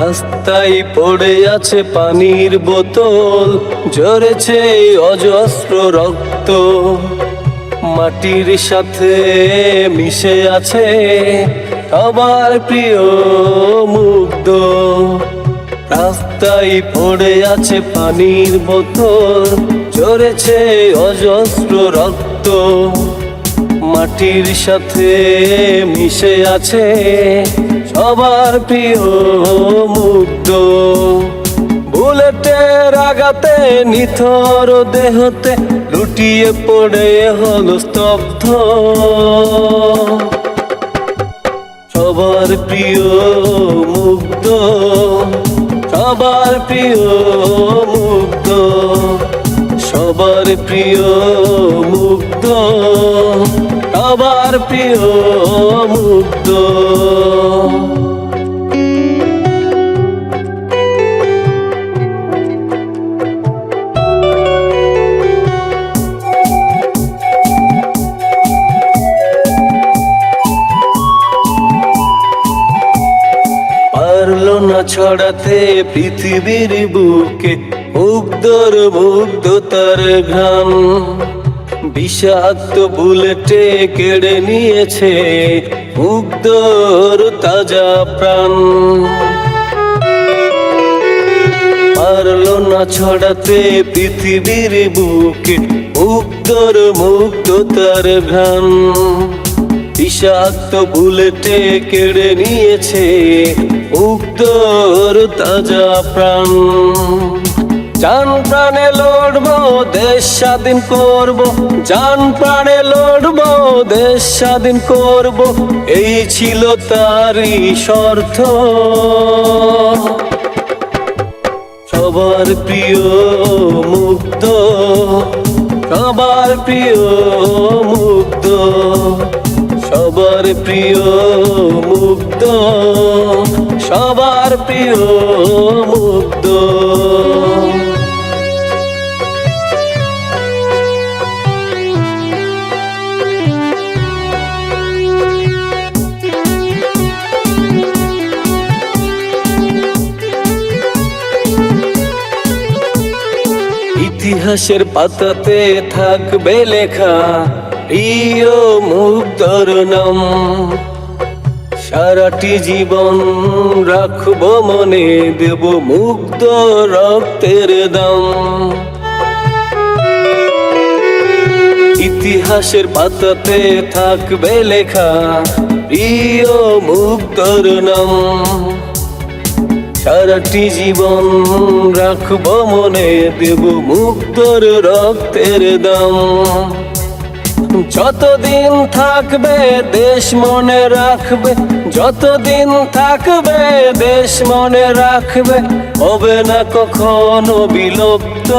রাস্তায় পড়ে আছে পানির বোতল, ঝরেছে অজস্র রক্ত। মাটির সাথে মিশে আছে সবার প্রিয় মুগ্ধ। রাস্তায় পড়ে আছে পানির বোতল, ঝরেছে অজস্র রক্ত। মাটির সাথে মিশে আছে সবার প্রিয় মুগ্ধ। বুলেটের আগাতে নিথর দেহতে লুটিয়ে পড়ে হলো স্তব্ধ। সবার প্রিয় মুগ্ধ, সবার প্রিয় মুগ্ধ, সবার প্রিয় মুগ্ধ। সবার প্রিয় মুগ্ধ না ছড়াতে পৃথিবীর বুকে মুগ্ধর মুগ্ধতার ঘ্রাণ। বিষাক্ত বুলেটে কেড়ে নিয়েছে মুগ্ধর তাজা প্রাণ। পারল না ছড়াতে পৃথিবীর বুকে মুগ্ধর তার ঘ্রাণ। বিষাক্ত বুলেটে কেড়ে নিয়েছে উত্তর তাজা প্রাণ। জান প্রাণে লড়বো, দেশ স্বাধীন করব। জান প্রাণে লড়বো, দেশ স্বাধীন করব। এই ছিল তারই শর্ত। সবার প্রিয় মুগ্ধ, সবার প্রিয় মুগ্ধ, সবার প্রিয় মুগ্ধ, সবার প্রিয় মুগ্ধ। ইতিহাসের পাতাতে থাকবে লেখা প্রিয় মুগ্ধর নাম। সারাটি জীবন রাখব মনে, দেব মুক্ত রক্তের দাম। ইতিহাসের পাতাতে থাকবে লেখা প্রিয় মুক্তর নাম। সারাটি জীবন রাখব মনে, দেব মুক্তর রক্তের দাম। যতদিন থাকবে দেশ মনে রাখবে, যতদিন থাকবে দেশ মনে রাখবে, হবে না কখনো বিলুপ্ত।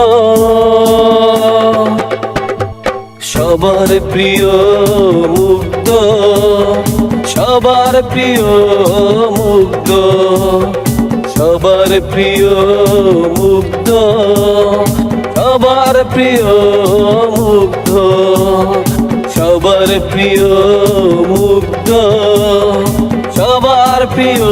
সবার প্রিয় মুক্ত, সবার প্রিয় মুক্ত। প্রিয় মুগ্ধ সবার প্রিয় মুক্ত সবার প্রিয় মুগ্ধ সবার প্রিয়